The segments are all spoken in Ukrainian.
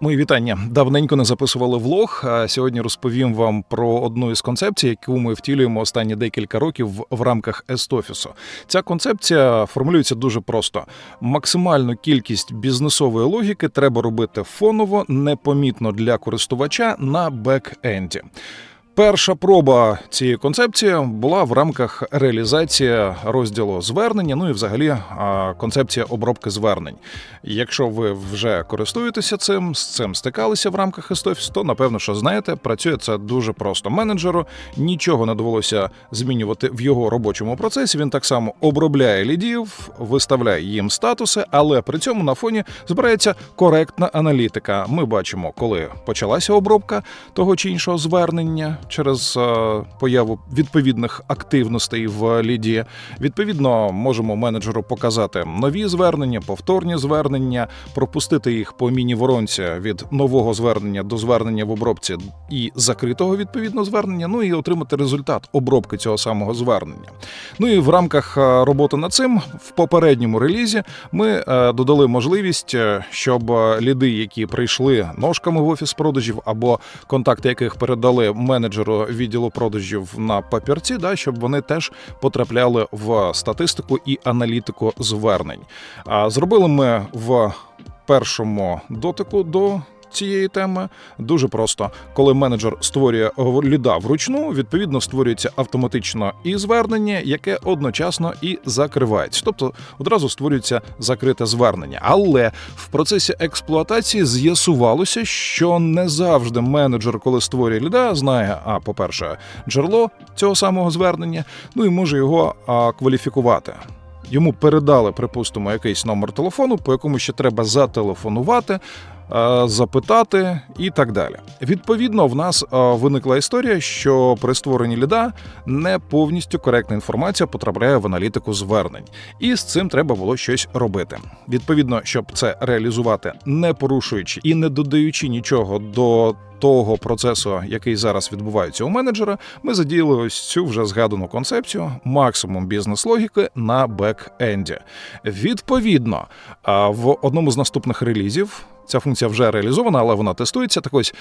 Мої вітання. Давненько не записували влог. А сьогодні розповім вам про одну із концепцій, яку ми втілюємо останні декілька років в- рамках Естофісу. Ця концепція формулюється дуже просто: максимальну кількість бізнесової логіки треба робити фоново, непомітно для користувача на бек-енді. Перша проба цієї концепції була в рамках реалізації розділу звернення. Ну і взагалі концепція обробки звернень. Якщо ви вже користуєтеся цим, з цим стикалися в рамках Естофіс, то напевно, що знаєте, працює це дуже просто. Менеджеру нічого не довелося змінювати в його робочому процесі. Він так само обробляє лідів, виставляє їм статуси, але при цьому на фоні збирається коректна аналітика. Ми бачимо, коли почалася обробка того чи іншого звернення через е, появу відповідних активностей в ліді. Відповідно, можемо менеджеру показати нові звернення, повторні звернення, пропустити їх по міні-воронці від нового звернення до звернення в обробці і закритого відповідно звернення. Ну і отримати результат обробки цього самого звернення. Ну і в рамках е, роботи над цим в попередньому релізі ми е, додали можливість, щоб ліди, які прийшли ножками в офіс продажів, або контакти яких передали менеджеру відділу продажів на папірці, да, щоб вони теж потрапляли в статистику і аналітику звернень. А зробили ми в першому дотику до. Цієї теми дуже просто, коли менеджер створює ліда вручну, відповідно створюється автоматично і звернення, яке одночасно і закривається. Тобто одразу створюється закрите звернення. Але в процесі експлуатації з'ясувалося, що не завжди менеджер, коли створює ліда, знає, а по-перше, джерело цього самого звернення, ну і може його а, кваліфікувати. Йому передали, припустимо, якийсь номер телефону, по якому ще треба зателефонувати, е, запитати і так далі. Відповідно, в нас е, виникла історія, що при створенні ліда не повністю коректна інформація потрапляє в аналітику звернень, і з цим треба було щось робити. Відповідно, щоб це реалізувати, не порушуючи і не додаючи нічого до. Того процесу, який зараз відбувається у менеджера, ми задіяли ось цю вже згадану концепцію максимум бізнес-логіки на бек-енді. Відповідно, в одному з наступних релізів ця функція вже реалізована, але вона тестується. Так ось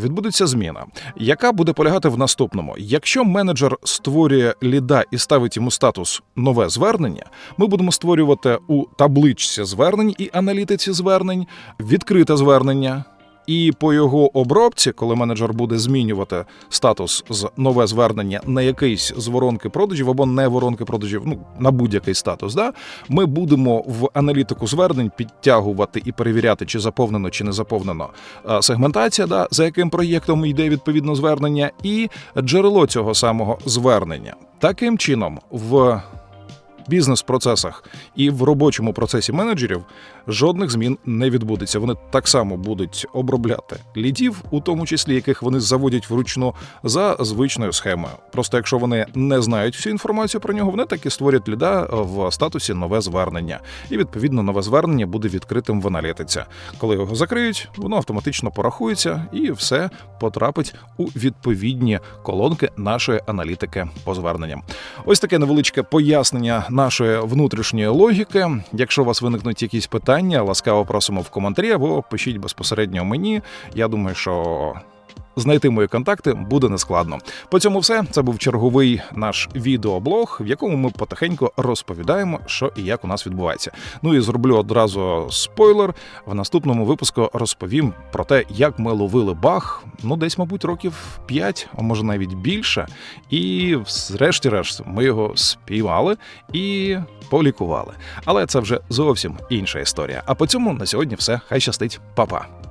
відбудеться зміна, яка буде полягати в наступному: якщо менеджер створює ліда і ставить йому статус нове звернення, ми будемо створювати у табличці звернень і аналітиці звернень відкрите звернення. І по його обробці, коли менеджер буде змінювати статус з нове звернення на якийсь з воронки продажів або не воронки продажів, ну на будь-який статус, да ми будемо в аналітику звернень підтягувати і перевіряти, чи заповнено чи не заповнено е, сегментація, да, за яким проєктом йде відповідно звернення, і джерело цього самого звернення. Таким чином, в бізнес-процесах і в робочому процесі менеджерів жодних змін не відбудеться. Вони так само будуть обробляти лідів, у тому числі яких вони заводять вручну за звичною схемою. Просто якщо вони не знають всю інформацію про нього, вони так і створять ліда в статусі нове звернення. І відповідно нове звернення буде відкритим в аналітиці. Коли його закриють, воно автоматично порахується і все потрапить у відповідні колонки нашої аналітики по зверненням. Ось таке невеличке пояснення нашої внутрішньої логіки. Якщо у вас виникнуть якісь питання, ласкаво просимо в коментарі або пишіть безпосередньо мені. Я думаю, що. Знайти мої контакти буде нескладно. По цьому все. Це був черговий наш відеоблог, в якому ми потихеньку розповідаємо, що і як у нас відбувається. Ну і зроблю одразу спойлер. В наступному випуску розповім про те, як ми ловили баг, ну десь, мабуть, років 5, а може навіть більше. І врешті-решт ми його спіймали і полікували. Але це вже зовсім інша історія. А по цьому на сьогодні все. Хай щастить, Па-па.